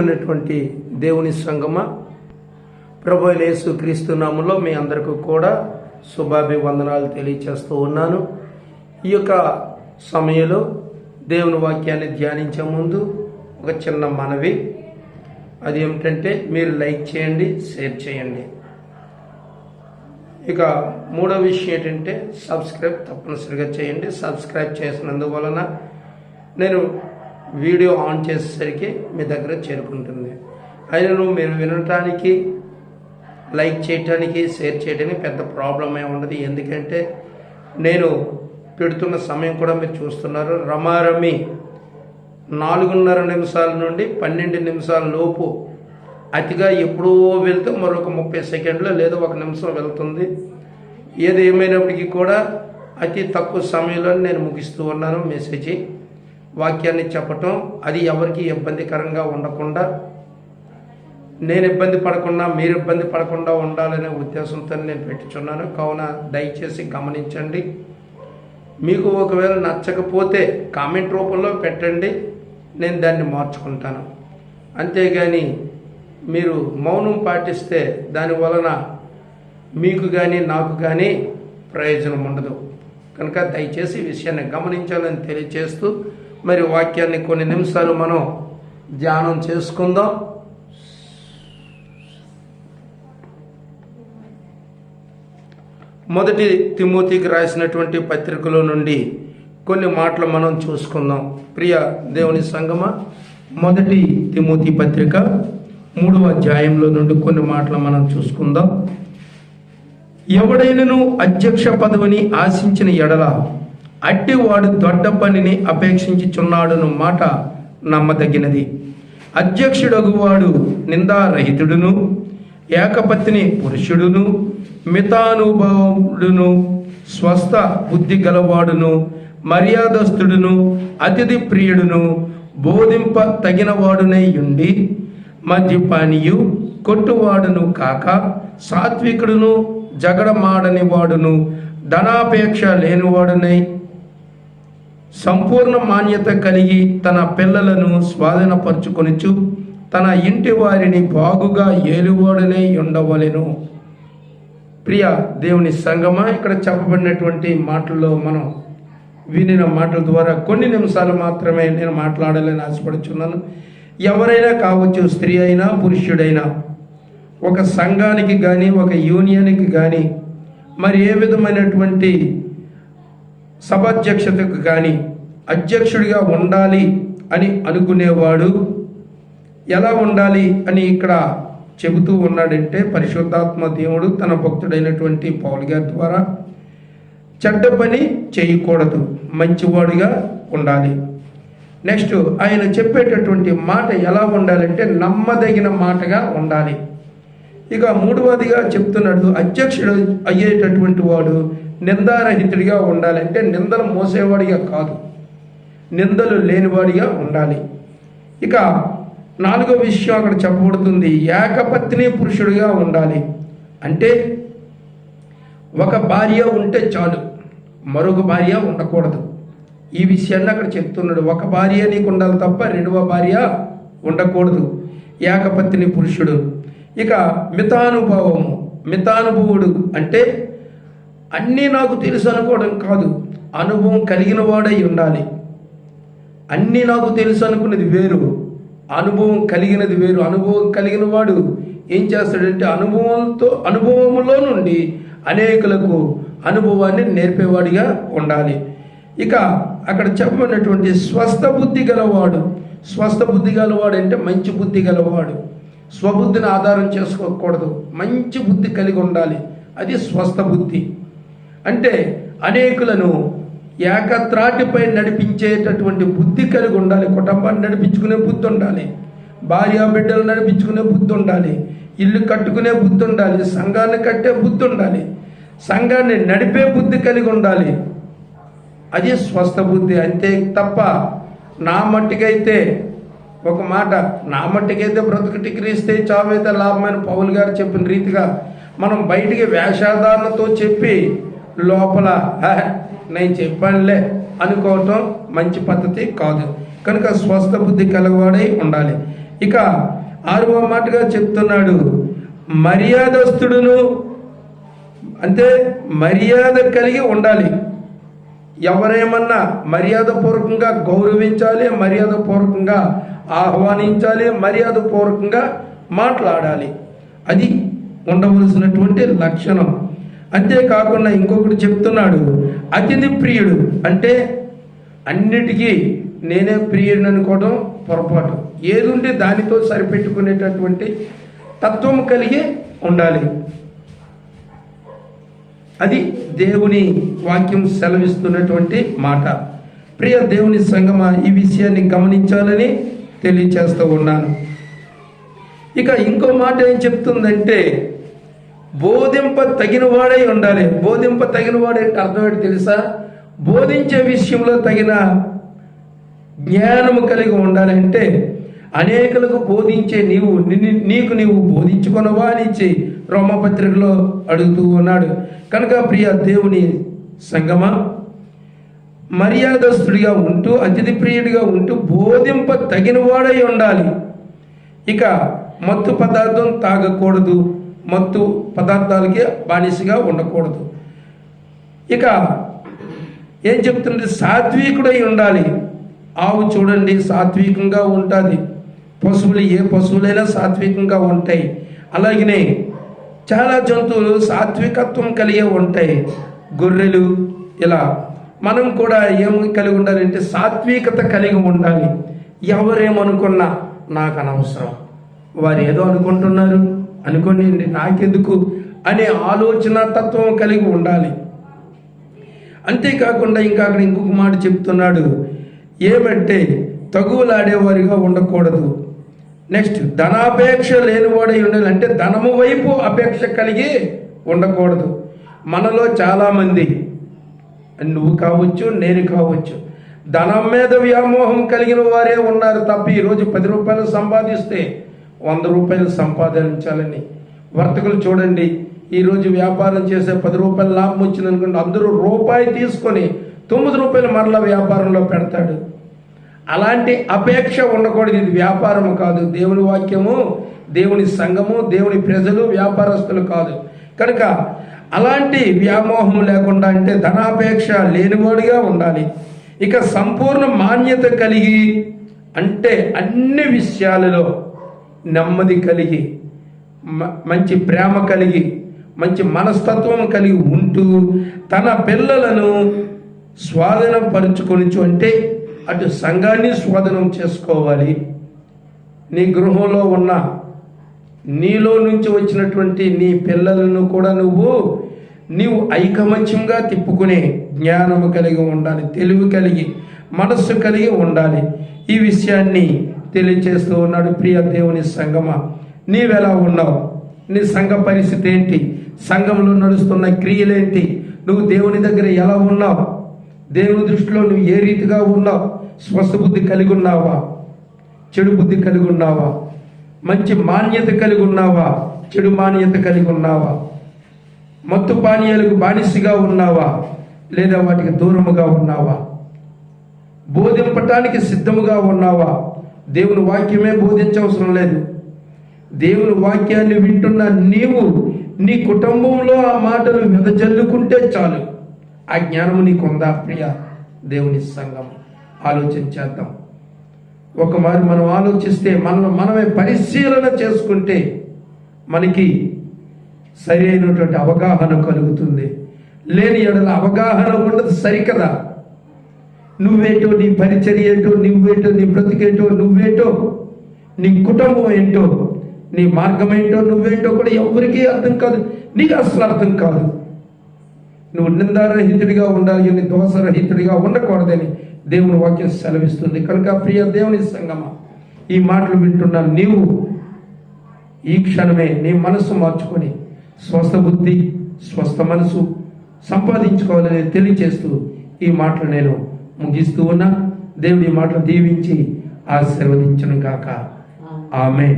ఉన్నటువంటి దేవుని సంగమ. ప్రభు యేసు క్రీస్తు నామంలో మీ అందరికీ కూడా శుభాభివందనాలు తెలియచేస్తూ ఉన్నాను. ఈ యొక్క సమయంలో దేవుని వాక్యాన్ని ధ్యానించే ముందు ఒక చిన్న మనవి. అది ఏమిటంటే మీరు లైక్ చేయండి షేర్ చేయండి. ఇక మూడో విషయం ఏంటంటే సబ్స్క్రైబ్ తప్పనిసరిగా చేయండి. సబ్స్క్రైబ్ చేసినందువలన నేను వీడియో ఆన్ చేసేసరికి మీ దగ్గర చేరుకుంటుంది. అయినను మీరు వినటానికి లైక్ చేయటానికి షేర్ చేయడానికి పెద్ద ప్రాబ్లం ఏమి ఉండదు. ఎందుకంటే నేను పెడుతున్న సమయం కూడా మీరు చూస్తున్నారు. రమారమి నాలుగున్నర నిమిషాల నుండి పన్నెండు నిమిషాల లోపు అతిగా ఎప్పుడో వెళ్తే మరొక ముప్పై సెకండ్లు లేదా ఒక నిమిషం వెళ్తుంది. ఏది ఏమైనప్పటికీ కూడా అతి తక్కువ సమయంలో నేను ముగిస్తూ ఉన్నాను మెసేజ్ వాక్యాన్ని చెప్పటం అది ఎవరికి ఇబ్బందికరంగా ఉండకుండా నేను ఇబ్బంది పడకుండా మీరు ఇబ్బంది పడకుండా ఉండాలనే ఉద్దేశంతో నేను పెట్టుచున్నాను. కావున దయచేసి గమనించండి. మీకు ఒకవేళ నచ్చకపోతే కామెంట్ రూపంలో పెట్టండి. నేను దాన్ని మార్చుకుంటాను. అంతేగాని మీరు మౌనం పాటిస్తే దాని వలన మీకు కానీ నాకు కానీ ప్రయోజనం ఉండదు. కనుక దయచేసి విషయాన్ని గమనించాలని తెలియచేస్తూ మరి వాక్యాన్ని కొన్ని నిమిషాలు మనం ధ్యానం చేసుకుందాం. మొదటి తిమోతికి రాసినటువంటి పత్రికలో నుండి కొన్ని మాటలు మనం చూసుకుందాం. ప్రియ దేవుని సంగమ మొదటి తిమోతి పత్రిక మూడవ అధ్యాయంలో నుండి కొన్ని మాటలు మనం చూసుకుందాం. ఎవడైనను అధ్యక్ష పదవిని ఆశించిన ఎడల అట్టివాడు దొడ్డ పనిని అపేక్షించుచున్నాడను మాట నమ్మదగినది. అధ్యక్షుడగువాడు నిందారహితుడును ఏకపత్ని పురుషుడును మితానుభవుడును స్వస్థ బుద్ధి గలవాడును మర్యాదస్తుడును అతిథి ప్రియుడును బోధింప తగినవాడునై ఉండి మద్యపానీయు కొట్టువాడును కాక సాత్వికుడును జగడమాడని వాడును ధనాపేక్ష లేనివాడునై సంపూర్ణ మాన్యత కలిగి తన పిల్లలను స్వాధీనపరుచుకొనిచు తన ఇంటి వారిని బాగుగా ఏలువాడునై ఉండవలెను. ప్రియ దేవుని సంగమా ఇక్కడ చెప్పబడినటువంటి మాటల్లో మనం వినిన మాటల ద్వారా కొన్ని నిమిషాలు మాత్రమే నేను మాట్లాడాలని ఆశపడుచున్నాను. ఎవరైనా కావచ్చు స్త్రీ అయినా పురుషుడైనా ఒక సంఘానికి కానీ ఒక యూనియన్కి కానీ మరి ఏ విధమైనటువంటి సభాధ్యక్షతకు కానీ అధ్యక్షుడిగా ఉండాలి అని అనుకునేవాడు. ఎలా ఉండాలి అని ఇక్కడ చెబుతూ ఉన్నాడంటే పరిశుద్ధాత్మ దేవుడు తన భక్తుడైనటువంటి పౌల్ గారి ద్వారా చెడ్డ పని చేయకూడదు మంచివాడిగా ఉండాలి. నెక్స్ట్ ఆయన చెప్పేటటువంటి మాట ఎలా ఉండాలంటే నమ్మదగిన మాటగా ఉండాలి. ఇక మూడవదిగా చెప్తున్నాడు అధ్యక్షుడు అయ్యేటటువంటి వాడు నిందారహితుడిగా ఉండాలంటే నిందలు మోసేవాడిగా కాదు. నిందలు లేనివాడిగా ఉండాలి. ఇక నాలుగో విషయం అక్కడ చెప్పబడుతుంది. ఏకపత్ని పురుషుడిగా ఉండాలి. అంటే ఒక భార్య ఉంటే చాలు. మరొక భార్య ఉండకూడదు. ఈ విషయాన్ని అక్కడ చెప్తున్నాడు. ఒక భార్య నీకు ఉండాలి తప్ప రెండవ భార్య ఉండకూడదు. ఏకపత్ని పురుషుడు. ఇక మితానుభవము. మితానుభవుడు అంటే అన్నీ నాకు తెలుసు అనుకోవడం కాదు. అనుభవం కలిగిన వాడై ఉండాలి. అన్నీ నాకు తెలుసు అనుకున్నది వేరు. అనుభవం కలిగినది వేరు. అనుభవం కలిగిన వాడు ఏం చేస్తాడంటే అనుభవంతో అనుభవంలో నుండి అనేకులకు అనుభవాన్ని నేర్పేవాడిగా ఉండాలి. ఇక అక్కడ చెప్పబడినటువంటి స్వస్థ బుద్ధి గలవాడు స్వస్థ బుద్ధి గలవాడు అంటే మంచి బుద్ధి గలవాడు. స్వబుద్ధిని ఆధారం చేసుకోకూడదు. మంచి బుద్ధి కలిగి ఉండాలి. అది స్వస్థ బుద్ధి. అంటే అనేకులను ఏకత్రాటిపై నడిపించేటటువంటి బుద్ధి కలిగి ఉండాలి కుటుంబాన్ని నడిపించుకునే బుద్ధి ఉండాలి భార్య బిడ్డలు నడిపించుకునే బుద్ధి ఉండాలి ఇల్లు కట్టుకునే బుద్ధి ఉండాలి సంఘాన్ని కట్టే బుద్ధి ఉండాలి సంఘాన్ని నడిపే బుద్ధి కలిగి ఉండాలి. అది స్వస్థ బుద్ధి అంతే తప్ప నా మట్టికైతే ఒక మాట నా మట్టికైతే బ్రతుకు టిక్రీస్తే చావైతే లాభమైన పౌలు గారు చెప్పిన రీతిగా మనం బయటికి వేషాధారణతో చెప్పి లోపల నేను చెప్పానులే అనుకోవటం మంచి పద్ధతి కాదు. కనుక స్వస్థ బుద్ధి కలవాడై ఉండాలి. ఇక ఆరవ మాటగా చెప్తున్నాడు మర్యాదస్తుడును అంటే మర్యాద కలిగి ఉండాలి. ఎవరేమన్నా మర్యాదపూర్వకంగా గౌరవించాలి మర్యాదపూర్వకంగా ఆహ్వానించాలి మర్యాదపూర్వకంగా మాట్లాడాలి. అది ఉండవలసినటువంటి లక్షణం. అంతేకాకుండా ఇంకొకటి చెప్తున్నాడు అతిథి ప్రియుడు. అంటే అన్నిటికీ నేనే ప్రియుడిని అనుకోవడం పొరపాటు. ఏది ఉంటే దానితో సరిపెట్టుకునేటటువంటి తత్వం కలిగి ఉండాలి. అది దేవుని వాక్యం సెలవిస్తున్నటువంటి మాట. ప్రియ దేవుని సంగమ ఈ విషయాన్ని గమనించాలని తెలియచేస్తూ ఉన్నాను. ఇక ఇంకో మాట ఏం చెప్తుందంటే బోధింప తగిన వాడై ఉండాలి. బోధింప తగిన వాడంటే అర్థం ఏంటి తెలుసా? బోధించే విషయంలో తగిన జ్ఞానము కలిగి ఉండాలంటే అనేకులకు బోధించే నీవు నీకు నీవు బోధించుకొనవా అని రోమ రోమపత్రికలో అడుగుతూ ఉన్నాడు. కనుక ప్రియ దేవుని సంగమా మర్యాదస్తుడిగా ఉంటూ అతిథి ప్రియుడిగా ఉంటూ బోధింప తగిన వాడై ఉండాలి. ఇక మత్తు పదార్థం తాగకూడదు. మత్తు పదార్థాలకి బానిసగా ఉండకూడదు. ఇక ఏం చెప్తుంది? సాత్వికుడై ఉండాలి. ఆవు చూడండి సాత్వికంగా ఉంటుంది. పశువులు ఏ పశువులైనా సాత్వికంగా ఉంటాయి. అలాగనే చాలా జంతువులు సాత్వికత్వం కలిగి ఉంటాయి. గొర్రెలు ఇలా మనం కూడా ఏమి కలిగి ఉండాలంటే సాత్వికత కలిగి ఉండాలి. ఎవరేమనుకున్నా నాకు అనవసరం. వారు ఏదో అనుకుంటున్నారు. అనుకోండి నాకెందుకు అనే ఆలోచన తత్వం కలిగి ఉండాలి. అంతేకాకుండా ఇంకా అక్కడ ఇంకొక మాట చెప్తున్నాడు. ఏమంటే తగువులాడేవారిగా ఉండకూడదు. నెక్స్ట్ ధనాపేక్ష లేనివాడై ఉండాలి. అంటే ధనము వైపు అపేక్ష కలిగి ఉండకూడదు. మనలో చాలామంది నువ్వు కావచ్చు నేను కావచ్చు ధనం మీద వ్యామోహం కలిగిన వారే ఉన్నారు తప్ప ఈరోజు పది రూపాయలు సంపాదిస్తే వంద రూపాయలు సంపాదించాలని. వర్తకులు చూడండి ఈరోజు వ్యాపారం చేసే పది రూపాయలు లాభం వచ్చింది అనుకోండి అందరూ రూపాయి తీసుకొని తొమ్మిది రూపాయలు మరలా వ్యాపారంలో పెడతాడు. అలాంటి అపేక్ష ఉండకూడదు ఇది వ్యాపారం కాదు. దేవుని వాక్యము దేవుని సంఘము దేవుని ప్రజలు వ్యాపారస్తులు కాదు. కనుక అలాంటి వ్యామోహం లేకుండా అంటే ధనాపేక్ష లేనివాడిగా ఉండాలి. ఇక సంపూర్ణ మాన్యత కలిగి అంటే అన్ని విషయాలలో నెమ్మది కలిగి మ- మంచి ప్రేమ కలిగి మంచి మనస్తత్వం కలిగి ఉంటూ తన పిల్లలను స్వాధీనపరుచుకొనిచు అంటే అటు సంఘాన్ని స్వాధీనం చేసుకోవాలి. నీ గృహంలో ఉన్న నీలో నుంచి వచ్చినటువంటి నీ పిల్లలను కూడా నువ్వు నీవు ఐకమత్యంగా తిప్పుకునే జ్ఞానము కలిగి ఉండాలి తెలివి కలిగి మనస్సు కలిగి ఉండాలి. ఈ విషయాన్ని తెలియచేస్తూ ఉన్నాడు ప్రియ దేవుని సంగమ నీవెలా ఉన్నావు? నీ సంఘ పరిస్థితి ఏంటి? సంఘంలో నడుస్తున్న క్రియలేంటి నువ్వు దేవుని దగ్గర ఎలా ఉన్నావు? దేవుని దృష్టిలో నువ్వు ఏ రీతిగా ఉన్నావు? స్వస్థ బుద్ధి కలిగి ఉన్నావా? చెడు బుద్ధి కలిగి ఉన్నావా? మంచి మాన్యత కలిగి ఉన్నావా? చెడు మాన్యత కలిగి ఉన్నావా? మత్తు పానీయాలకు బానిసగా ఉన్నావా? లేదా వాటికి దూరముగా ఉన్నావా? బోధింపటానికి సిద్ధముగా ఉన్నావా? దేవుని వాక్యమే బోధించవసరం లేదు. దేవుని వాక్యాన్ని వింటున్న నీవు నీ కుటుంబంలో ఆ మాటలు వెదజల్లుకుంటే చాలు. ఆ జ్ఞానము నీకుందా? ప్రియ దేవుని సంఘం. ఆలోచన చేద్దాం. ఒక మరి మనం ఆలోచిస్తే మనం మనమే పరిశీలన చేసుకుంటే మనకి సరైనటువంటి అవగాహన కలుగుతుంది. లేని ఎడల అవగాహన ఉండదు సరికదా? నువ్వేంటో నీ పరిచర్య ఏంటో నువ్వేంటో నీ బ్రతికేంటో నువ్వేంటో నీ కుటుంబం ఏంటో నీ మార్గం ఏంటో నువ్వేంటో కూడా ఎవరికీ అర్థం కాదు. నీకు అసలు అర్థం కాదు. నువ్వు నిందారహితుడిగా ఉండాలి అని దోషరహితుడిగా ఉండకూడదని దేవుని వాక్యం సెలవిస్తుంది. కనుక ప్రియ దేవుని సంగమ ఈ మాటలు వింటున్న నీవు ఈ క్షణమే నీ మనసు మార్చుకొని స్వస్థ బుద్ధి స్వస్థ మనసు సంపాదించుకోవాలని తెలియచేస్తూ ఈ మాటలు నేను ముగిస్తూ ఉన్నా దేవుడి మాటలు దీవించి ఆశీర్వదించను కాక ఆమె